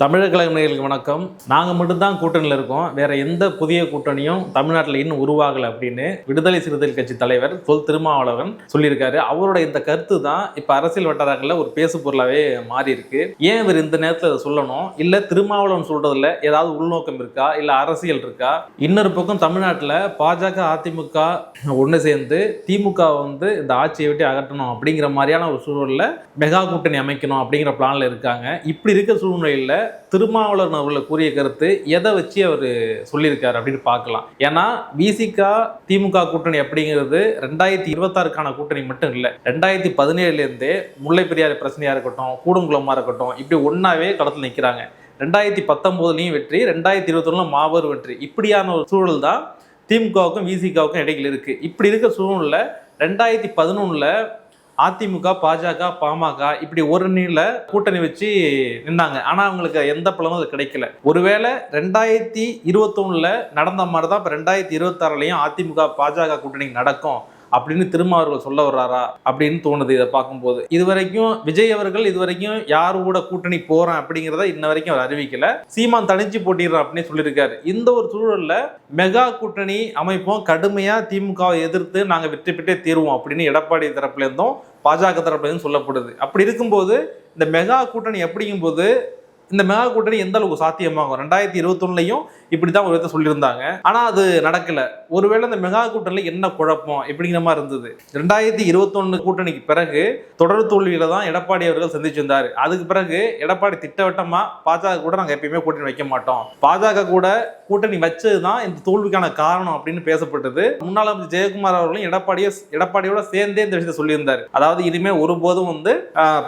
தமிழக கலைஞர்களுக்கு வணக்கம். நாங்கள் மட்டும்தான் கூட்டணியில் இருக்கோம். வேற எந்த புதிய கூட்டணியும் தமிழ்நாட்டில் இன்னும் உருவாகலை அப்படின்னு விடுதலை சிறுத்தைகள் கட்சி தலைவர் தொல் திருமாவளவன் சொல்லியிருக்காரு. அவரோட இந்த கருத்து தான் இப்போ அரசியல் வட்டாரங்களில் ஒரு பேசு பொருளாகவே மாறி இருக்கு ஏன் இவர் இந்த நேரத்தில் இதை சொல்லணும்? இல்லை திருமாவளவன் சொல்றதுல ஏதாவது உள்நோக்கம் இருக்கா? இல்லை அரசியல் இருக்கா? இன்னொரு பக்கம் தமிழ்நாட்டில் பாஜக அதிமுக ஒன்று சேர்ந்து திமுக வந்து இந்த ஆட்சியை விட்டு அகற்றணும் அப்படிங்கிற மாதிரியான ஒரு சூழலில் மெகா கூட்டணி அமைக்கணும் அப்படிங்கிற பிளானில் இருக்காங்க. இப்படி இருக்க சூழ்நிலையில் திருமாவளவன் அவர்கள் கூறிய கருத்து எதை வச்சு அவர் சொல்லியிருக்காரு அப்படின்னு பார்க்கலாம். ஏன்னா விசிகா திமுக கூட்டணி அப்படிங்கிறது ரெண்டாயிரத்தி இருபத்தாறுக்கான கூட்டணி மட்டும் இல்லை. ரெண்டாயிரத்தி பதினேழுலேருந்தே முல்லை பெரியார் பிரச்சனையாக இருக்கட்டும் கூடங்குளமாக இருக்கட்டும் இப்படி ஒன்றாவே களத்தில் நிற்கிறாங்க ரெண்டாயிரத்தி பத்தொம்போதுலேயும் வெற்றி ரெண்டாயிரத்தி இருபத்தொன்னுல மாபெரும் வெற்றி. இப்படியான ஒரு சூழல் தான் திமுகவுக்கும் விசிகாவுக்கும் இடையில் இருக்குது இப்படி இருக்க சூழ்நிலை ரெண்டாயிரத்தி பதினொன்றில் அதிமுக பாஜக பாமக இப்படி ஒரு நீல கூட்டணி வச்சு நின்னாங்க. ஆனா அவங்களுக்கு எந்த பலனும் அது கிடைக்கல. ஒருவேளை ரெண்டாயிரத்தி இருபத்தொன்னுல நடந்த மாதிரி தான் இப்போ ரெண்டாயிரத்தி இருபத்தாறுலையும் அதிமுக பாஜக கூட்டணி நடக்கும். அப்படின்னு திரும்ப அவர்கள் சொல்ல வர்றாரா அப்படின்னு தோணுது இதை பார்க்கும்போது. இது வரைக்கும் விஜய் அவர்கள் இது வரைக்கும் யார் கூட கூட்டணி போறேன் அப்படிங்கிறத இன்ன வரைக்கும் அவர் அறிவிக்கல. சீமான் தனிச்சு போட்டிடுறான் அப்படின்னு சொல்லியிருக்காரு. இந்த ஒரு சூழல்ல மெகா கூட்டணி அமைப்போம் கடுமையா திமுகவை எதிர்த்து நாங்க வெற்றி பெற்றே தீருவோம் அப்படின்னு எடப்பாடி தரப்புல இருந்தும் பாஜக தரப்புல இருந்தும் சொல்லப்படுது. அப்படி இருக்கும்போது இந்த மெகா கூட்டணி அப்படிங்கும்போது இந்த மெகா கூட்டணி எந்த அளவுக்கு சாத்தியமாகும்? ரெண்டாயிரத்தி இருபத்தொன்னுலையும் இப்படி தான் ஒரு விதத்தை சொல்லியிருந்தாங்க. ஆனால் அது நடக்கல. ஒருவேளை இந்த மெகா கூட்டணியில் என்ன குழப்பம் எப்படிங்கிற மாதிரி இருந்தது. ரெண்டாயிரத்தி இருபத்தொன்னு கூட்டணிக்கு பிறகு தொடர் தோல்வியில தான் எடப்பாடி அவர்கள் சந்திச்சிருந்தார் அதுக்கு பிறகு எடப்பாடி திட்டவட்டமா பாஜக கூட நாங்கள் எப்பயுமே கூட்டணி வைக்க மாட்டோம். பாஜக கூட கூட்டணி வச்சது தான் இந்த தோல்விக்கான காரணம் அப்படின்னு பேசப்பட்டது. முன்னாள் அமைச்சர் ஜெயக்குமார் அவர்களும் எடப்பாடியை எடப்பாடியோட சேர்ந்தே இந்த விஷயத்தை சொல்லியிருந்தார். அதாவது இனிமே ஒருபோதும் வந்து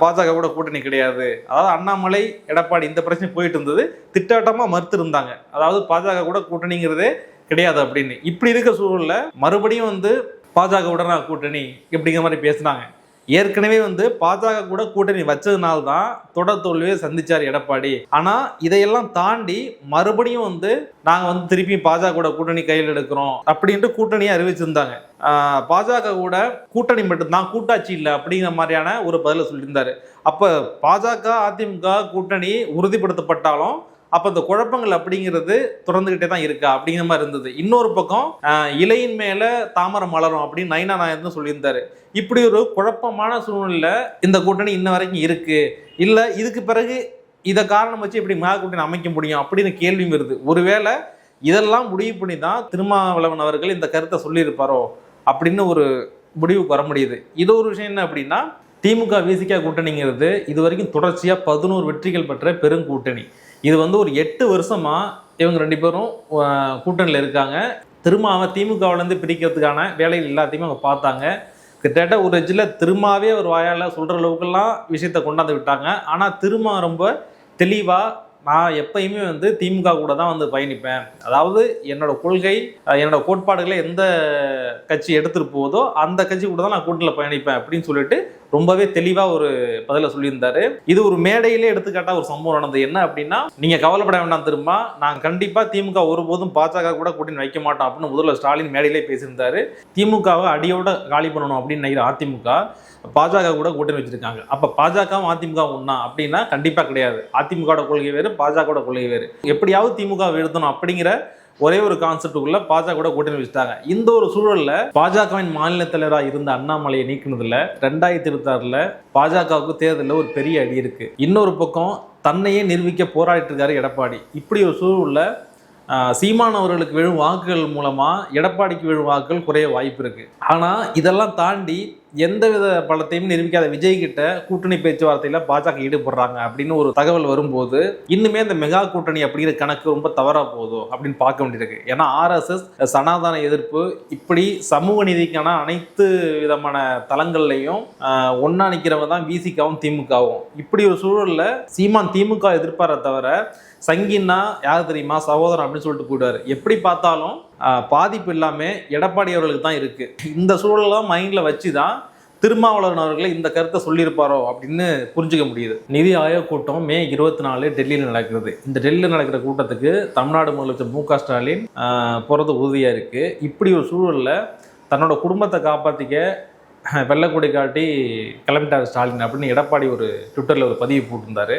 பாஜக கூட கூட்டணி கிடையாது. அதாவது அண்ணாமலை எடப்பாடி இந்த பிரச்சனை போயிட்டு இருந்தது. திட்டவட்டமா மறுத்து இருந்தாங்க அதாவது பாஜக கூட கூட்டணிங்கிறதே கிடையாது அப்படின்னு. இப்படி இருக்க சூழலில் மறுபடியும் வந்து பாஜக உடனா கூட்டணி இப்படிங்கிற மாதிரி பேசுனாங்க. ஏற்கனவே வந்து பாஜக கூட கூட்டணி வச்சதுனால தான் தொடர் தோல்வியை சந்திச்சார் எடப்பாடி. ஆனால் இதையெல்லாம் தாண்டி மறுபடியும் வந்து நாங்கள் வந்து திருப்பி பாஜக கூட கூட்டணி கையில் எடுக்கிறோம் அப்படின்ட்டு கூட்டணியை அறிவிச்சிருந்தாங்க. பாஜக கூட கூட்டணி மட்டும்தான் கூட்டாட்சி இல்லை அப்படிங்கிற மாதிரியான ஒரு பதிலை சொல்லியிருந்தாரு. அப்போ பாஜக அதிமுக கூட்டணி உறுதிப்படுத்தப்பட்டாலும் அப்போ இந்த குழப்பங்கள் அப்படிங்கிறது தொடர்ந்துகிட்டே தான் இருக்கா அப்படிங்கிற மாதிரி இருந்தது. இன்னொரு பக்கம் இலையின் மேலே தாமரை மலரும் அப்படின்னு நைனா நாயர்னு சொல்லியிருந்தாரு. இப்படி ஒரு குழப்பமான சூழ்நிலை இந்த கூட்டணி இன்ன வரைக்கும் இருக்கு. இல்லை இதுக்கு பிறகு இதை காரணம் வச்சு இப்படி மெகா கூட்டணி அமைக்க முடியும் அப்படின்னு கேள்வியும் வருது. ஒருவேளை இதெல்லாம் முடிவு பண்ணி தான் திருமாவளவன் அவர்கள் இந்த கருத்தை சொல்லியிருப்பாரோ அப்படின்னு ஒரு முடிவுக்கு வர முடியுது. இது ஒரு விஷயம் என்ன அப்படின்னா திமுக விசிகா கூட்டணிங்கிறது இது வரைக்கும் தொடர்ச்சியாக பதினோரு வெற்றிகள் பெற்ற பெருங்கூட்டணி இது வந்து ஒரு எட்டு வருஷமா இவங்க ரெண்டு பேரும் கூட்டணியில் இருக்காங்க. திருமாவை திமுகவிலேருந்து பிரிக்கிறதுக்கான வேலைகள் எல்லாத்தையுமே அவங்க பார்த்தாங்க. கிட்டத்தட்ட ஒரு எஜ்ஜில் திருமாவே ஒரு வாயால் சொல்கிற அளவுக்குலாம் விஷயத்தை கொண்டாந்து விட்டாங்க. ஆனால் திருமா ரொம்ப தெளிவாக நான் எப்பயுமே வந்து திமுக கூட தான் வந்து பயணிப்பேன். அதாவது என்னோட கொள்கை என்னோட கோட்பாடுகளை எந்த கட்சி எடுத்துகிட்டு போகுதோ அந்த கட்சி கூட தான் நான் கூட்டில் பயணிப்பேன் அப்படின்னு சொல்லிட்டு ரொம்பவே தெளிவாக ஒரு பதில சொல்லியிருந்தாரு. இது ஒரு மேடையிலே எடுத்துக்காட்டா ஒரு சம்பவம் நடந்தது. என்ன அப்படின்னா நீங்க கவலைப்பட வேண்டாம் திரும்ப நாங்கள் கண்டிப்பா திமுக ஒருபோதும் பாஜக கூட கூட்டணி வைக்க மாட்டோம் அப்படின்னு முதல்வர் ஸ்டாலின் மேடையிலே பேசியிருந்தாரு. திமுகவை அடியோட காலி பண்ணணும் அப்படின்னு நினைக்கிற அதிமுக பாஜக கூட கூட்டணி வச்சிருக்காங்க. அப்ப பாஜகவும் அதிமுக ஒன்றா அப்படின்னா கண்டிப்பா கிடையாது. அதிமுகவோட கொள்கை வேறு பாஜகவோட கொள்கை வேறு. எப்படியாவது திமுக எழுதணும் அப்படிங்கிற ஒரே ஒரு கான்செப்டுக்குள்ள பாஜக கூட கூட்டணி வச்சுட்டாங்க. இந்த ஒரு சூழல்ல பாஜகவின் மாநில தலைவராக இருந்த அண்ணாமலையை நீக்கினதுல ரெண்டாயிரத்தி இருபத்தாறுல பாஜகவுக்கு தேர்தலில் ஒரு பெரிய அடி இருக்கு. இன்னொரு பக்கம் தன்னையே நிரூபிக்க போராடிட்டு இருக்காரு எடப்பாடி. இப்படி ஒரு சூழல்ல சீமான் அவர்களுக்கு விழும் வாக்குகள் மூலமா எடப்பாடிக்கு விழும் வாக்குகள் குறைய வாய்ப்பு இருக்கு. ஆனா இதெல்லாம் தாண்டி எந்தவித பலத்தையும் நிரூபிக்காத விஜய் கிட்ட கூட்டணி பேச்சுவார்த்தையில பாஜக ஈடுபடுறாங்க அப்படின்னு ஒரு தகவல் வரும்போது இன்னுமே இந்த மெகா கூட்டணி அப்படிங்கிற கணக்கு ரொம்ப தவறா போதும் அப்படின்னு பார்க்க வேண்டியிருக்கு. ஏன்னா ஆர்எஸ்எஸ் சனாதன எதிர்ப்பு இப்படி சமூக நீதிக்கான அனைத்து விதமான தளங்கள்லையும் ஒன்னா ஒண்ணா நிக்கிறவங்க தான் விசிகாவும் திமுகவும். இப்படி ஒரு சூழல்ல சீமான் திமுக எதிர்ப்பார தவிர சங்கின்னா யார் தெரியுமா சகோதரன் அப்படின்னு சொல்லிட்டு போயிடுவாரு. எப்படி பார்த்தாலும் பாதிப்பு எல்லாமே எடப்பாடி அவர்களுக்கு தான் இருக்குது இந்த சூழலாம் மைண்டில் வச்சு தான் திருமாவளவன் அவர்களை இந்த கருத்தை சொல்லியிருப்பாரோ அப்படின்னு புரிஞ்சுக்க முடியுது. நிதி ஆயோக் கூட்டம் மே இருபத்தி நாலு டெல்லியில் நடக்கிறது. இந்த டெல்லியில் நடக்கிற கூட்டத்துக்கு தமிழ்நாடு முதலமைச்சர் மு க ஸ்டாலின் போகிறது உறுதியாக இருக்குது இப்படி ஒரு சூழலில் தன்னோட குடும்பத்தை காப்பாற்றிக்க வெள்ளக்கொடி காட்டி கிளம்பிட்டார் ஸ்டாலின் அப்படின்னு எடப்பாடி ஒரு ட்விட்டரில் ஒரு பதிவு போட்டிருந்தாரு.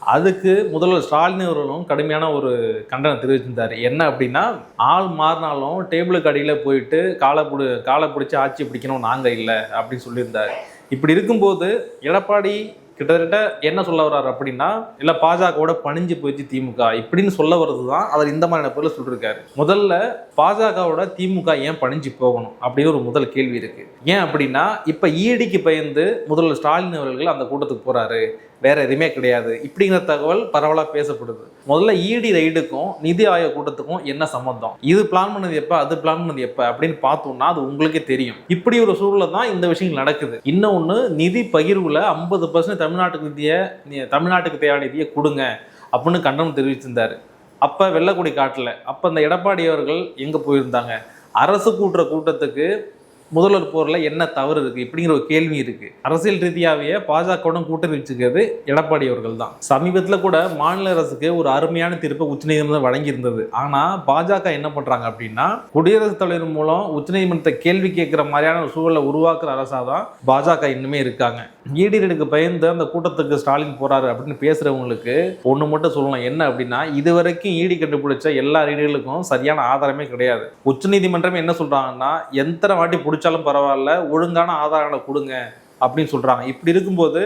அதுக்கு முதல்வர் ஸ்டாலின் அவர்களும் கடுமையான ஒரு கண்டனம் தெரிவிச்சிருந்தார். என்ன அப்படின்னா ஆள் மாறினாலும் டேபிளுக்கு அடியில் போயிட்டு காலை பிடி காலை பிடிச்சி ஆட்சி பிடிக்கணும் நாங்கள் இல்லை அப்படின்னு சொல்லியிருந்தார். இப்படி இருக்கும்போது எடப்பாடி கிட்டத்தட்ட என்ன சொல்ல வர்றாரு அப்படின்னா இல்லை பாஜகவோட பணிஞ்சு போயிடுச்சு திமுக. இப்படின்னு சொல்ல வர்றது தான் அவர் இந்த மாதிரியான பொருள் சொல்லியிருக்காரு முதல்ல பாஜகவோட திமுக ஏன் பணிஞ்சு போகணும் அப்படின்னு ஒரு முதல் கேள்வி இருக்கு. ஏன் அப்படின்னா இப்போ ஈடிக்கு பயந்து முதல்வர் ஸ்டாலின் அவர்கள் அந்த கூட்டத்துக்கு போறாரு. வேற எதுவுமே கிடையாது. இப்படிங்கிற தகவல் பரவலாக பேசப்படுது. முதல்ல இடி ரைடுக்கும் நிதி ஆயோக் கூட்டத்துக்கும் என்ன சம்மந்தம் இது பிளான் பண்ணது எப்போ? அது பிளான் பண்ணது எப்போ? அப்படின்னு பார்த்தோம்னா அது உங்களுக்கே தெரியும். இப்படி ஒரு சூழலில் தான் இந்த விஷயங்கள் நடக்குது. இன்னொன்று நிதி பகிர்வில் ஐம்பது பர்சன்ட் தமிழ்நாட்டுக்கு நிதியை நீ- தமிழ்நாட்டுக்கு தேவையான நிதியை கொடுங்க அப்படின்னு கண்டனம் தெரிவிச்சிருந்தார். அப்போ வெள்ளக்குடி காட்டில் அப்போ அந்த எடப்பாடி அவர்கள் எங்கே போயிருந்தாங்க? அரசு கூட்டுற கூட்டத்துக்கு முதல்வர் போரில் என்ன தவறு இருக்குது இப்படிங்கிற ஒரு கேள்வி இருக்குது அரசியல் ரீதியாகவே பாஜகவுடன் கூட்டணி வச்சுக்கிறது எடப்பாடி அவர்கள் தான் சமீபத்தில் கூட மாநில அரசுக்கு ஒரு அருமையான தீர்ப்பை உச்சநீதிமன்றம் வழங்கியிருந்தது. ஆனால் பாஜக என்ன பண்ணுறாங்க அப்படின்னா குடியரசுத் தலைவர் மூலம் உச்சநீதிமன்றத்தை கேள்வி கேட்குற மாதிரியான ஒரு சூழலை உருவாக்குற அரசாக தான் பாஜக இன்னுமே இருக்காங்க. ஈடிக்கு பயந்து அந்த கூட்டத்துக்கு ஸ்டாலின் போறாரு அப்படின்னு பேசுறவங்களுக்கு ஒன்று மட்டும் சொல்லலாம் என்ன அப்படின்னா இது வரைக்கும் ஈடி கண்டுபிடிச்ச எல்லா ரீடிகளுக்கும் சரியான ஆதாரமே கிடையாது. உச்சநீதிமன்றம் என்ன சொல்றாங்கன்னா எத்தனை வாட்டி பிடிச்சாலும் பரவாயில்ல ஒழுங்கான ஆதாரங்களை கொடுங்க அப்படின்னு சொல்றாங்க. இப்படி இருக்கும்போது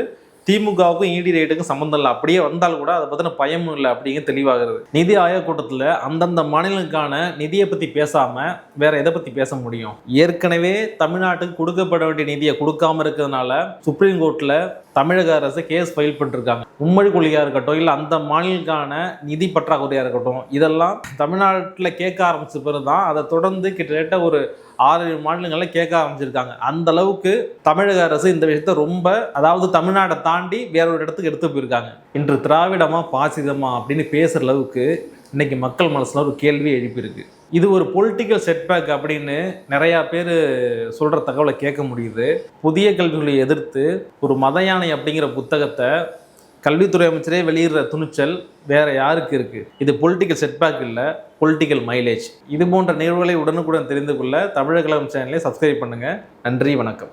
திமுகவுக்கும் இடி ரேட்டுக்கும் சம்மந்தம் இல்லை. அப்படியே வந்தால் கூட அதை பற்றின பயமும் இல்லை அப்படிங்க தெளிவாகிறது. நிதி ஆயோக் கூட்டத்தில் அந்தந்த மாநிலங்களுக்கான நிதியை பற்றி பேசாமல் வேற எதை பற்றி பேச முடியும்? ஏற்கனவே தமிழ்நாட்டுக்கு கொடுக்கப்பட வேண்டிய நிதியை கொடுக்காம இருக்கிறதுனால சுப்ரீம் கோர்ட்டில் தமிழக அரசு கேஸ் ஃபைல் பண்ணிருக்காங்க. உம்மொழி கொள்கையாக இருக்கட்டும் இல்லை அந்த மாநிலக்கான நிதி பற்றாக்குறையாக இருக்கட்டும் இதெல்லாம் தமிழ்நாட்டில் கேட்க ஆரம்பிச்ச பிறகு தான் அதை தொடர்ந்து கிட்டத்தட்ட ஒரு ஆறு ஏழு கேட்க ஆரம்பிச்சிருக்காங்க. அந்த அளவுக்கு தமிழக அரசு இந்த விஷயத்த ரொம்ப அதாவது தமிழ்நாட்டை தாண்டி வேற ஒரு இடத்துக்கு எடுத்து போயிருக்காங்க. இன்று திராவிடமா பாசிதமா அப்படின்னு பேசுகிற அளவுக்கு இன்றைக்கி மக்கள் மனசில் ஒரு கேள்வி எழுப்பியிருக்கு இது ஒரு பொலிட்டிக்கல் செட்பேக் அப்படின்னு நிறையா பேர் சொல்கிற தகவலை கேட்க முடியுது. புதிய கல்விகளை எதிர்த்து ஒரு மத யானை அப்படிங்கிற புத்தகத்தை கல்வித்துறை அமைச்சரே வெளியிடுற துணிச்சல் வேற யாருக்கு இருக்குது இது பொலிட்டிக்கல் செட்பேக் இல்லை பொலிட்டிக்கல் மைலேஜ் இது போன்ற நிகழ்வுகளை உடனுக்குடன் தெரிந்து கொள்ள தமிழக கழகம் சேனலை சப்ஸ்கிரைப் பண்ணுங்கள் நன்றி வணக்கம்.